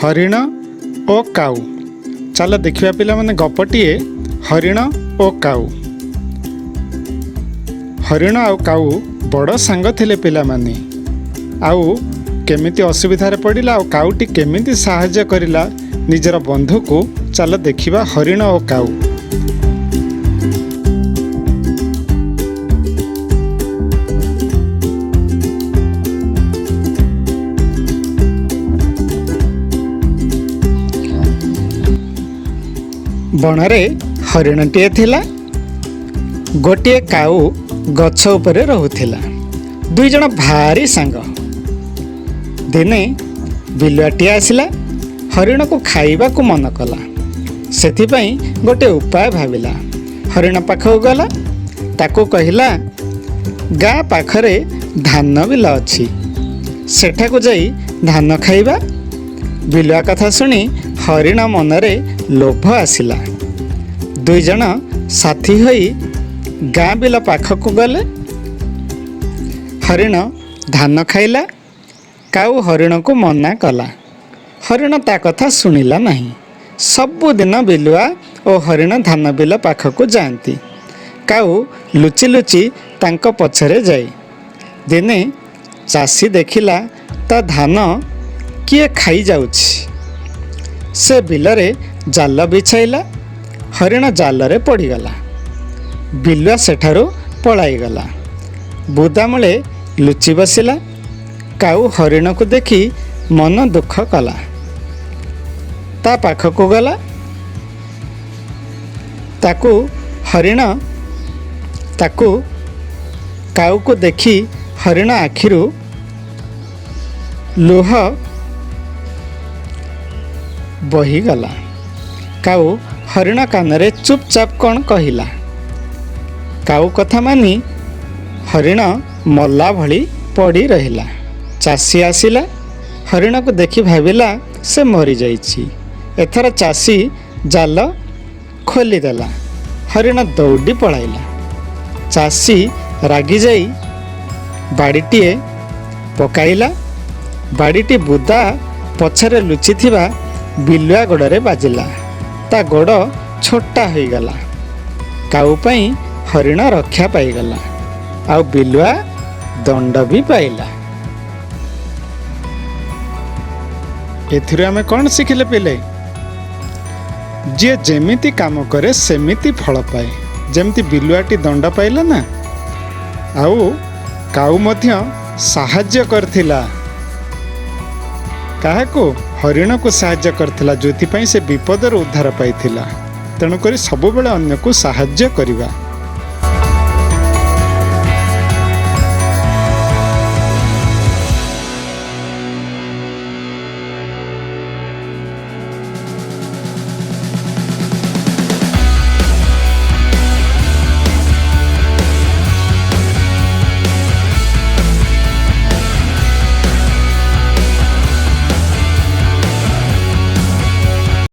ହରିଣ ଓ କାଉ। ଚାଲ ଦେଖିବା ପିଲାମାନେ ଗପଟିଏ ହରିଣ ଓ କାଉ। ହରିଣ ଆଉ କାଉ ବଡ଼ ସାଙ୍ଗ ଥିଲେ ପିଲାମାନେ। ଆଉ କେମିତି ଅସୁବିଧାରେ ପଡ଼ିଲା ଆଉ କାଉଟି କେମିତି ସାହାଯ୍ୟ କରିଲା ନିଜର ବନ୍ଧୁକୁ ଚାଲ ଦେଖିବା ହରିଣ ଓ କାଉ। ବଣରେ ହରିଣଟିଏ ଥିଲା। ଗୋଟିଏ କାଉ ଗଛ ଉପରେ ରହୁଥିଲା। ଦୁଇ ଜଣ ଭାରି ସାଙ୍ଗ। ଦିନେ ବିଲୁଆଟିଏ ଆସିଲା ହରିଣକୁ ଖାଇବାକୁ ମନ କଲା। ସେଥିପାଇଁ ଗୋଟେ ଉପାୟ ଭାବିଲା। ହରିଣ ପାଖକୁ ଗଲା। ତାକୁ କହିଲା ଗାଁ ପାଖରେ ଧାନ ବିଲ ଅଛି। ସେଠାକୁ ଯାଇ ଧାନ ଖାଇବା। ବିଲୁଆ କଥା ଶୁଣି ହରିଣ ମନରେ ଲୋଭ ଆସିଲା। ଦୁଇ ଜଣ ସାଥୀ ହୋଇ ଗାଁ ବିଲ ପାଖକୁ ଗଲେ। ହରିଣ ଧାନ ଖାଇଲା କାଉ ହରିଣକୁ ମନା କଲା। ହରିଣ ତା କଥା ଶୁଣିଲା ନାହିଁ। ସବୁଦିନ ବିଲୁଆ ଓ ହରିଣ ଧାନ ବିଲ ପାଖକୁ ଯାଆନ୍ତି। କାଉ ଲୁଚି ଲୁଚି ତାଙ୍କ ପଛରେ ଯାଏ। ଦିନେ ଚାଷୀ ଦେଖିଲା ତା ଧାନ କିଏ ଖାଇଯାଉଛି? ସେ ବିଲରେ ଜାଲ ବିଛାଇଲା ହରିଣ ଜାଲରେ ପଡ଼ିଗଲା। ବିଲୁଆ ସେଠାରୁ ପଳାଇଗଲା। ବୁଦାମୂଳେ ଲୁଚି ବସିଲା କାଉ ହରିଣକୁ ଦେଖି ମନ ଦୁଃଖ କଲା। ତା ପାଖକୁ ଗଲା। ତାକୁ ହରିଣ ତାକୁ କାଉକୁ ଦେଖି ହରିଣ ଆଖିରୁ ଲୁହ ବହିଗଲା। କାଉ ହରିଣ କାନରେ ଚୁପଚାପ କ'ଣ କହିଲା? କାଉ କଥା ମାନି ହରିଣ ମଲା ଭଳି ପଡ଼ି ରହିଲା। ଚାଷୀ ଆସିଲା। ହରିଣକୁ ଦେଖି ଭାବିଲା ସେ ମରିଯାଇଛି। ଏଥର ଚାଷୀ ଜାଲ ଖୋଲିଦେଲା। ହରିଣ ଦୌଡ଼ି ପଳାଇଲା। ଚାଷୀ ରାଗିଯାଇ ବାଡ଼ିଟିଏ ପକାଇଲା। ବାଡ଼ିଟି ବୁଦା ପଛରେ ଲୁଚିଥିବା ବିଲୁଆ ଗୋଡ଼ରେ ବାଜିଲା। ତା ଗୋଡ଼ ଛୋଟା ହୋଇଗଲା। କାଉ ପାଇଁ ହରିଣ ରକ୍ଷା ପାଇଗଲା। ଆଉ ବିଲୁଆ ଦଣ୍ଡ ବି ପାଇଲା। ଏଥିରୁ ଆମେ କ'ଣ ଶିଖିଲେ ପିଲେ? ଯିଏ ଯେମିତି କାମ କରେ ସେମିତି ଫଳ ପାଏ। ଯେମିତି ବିଲୁଆଟି ଦଣ୍ଡ ପାଇଲା ନା। ଆଉ କାଉ ମଧ୍ୟ ସାହାଯ୍ୟ କରିଥିଲା। କାହାକୁ? ହରିଣକୁ ସାହାଯ୍ୟ କରିଥିଲା ଯେଉଁଥିପାଇଁ ସେ ବିପଦରୁ ଉଦ୍ଧାର ପାଇଥିଲା। ତେଣୁକରି ସବୁବେଳେ ଅନ୍ୟକୁ ସାହାଯ୍ୟ କରିବା।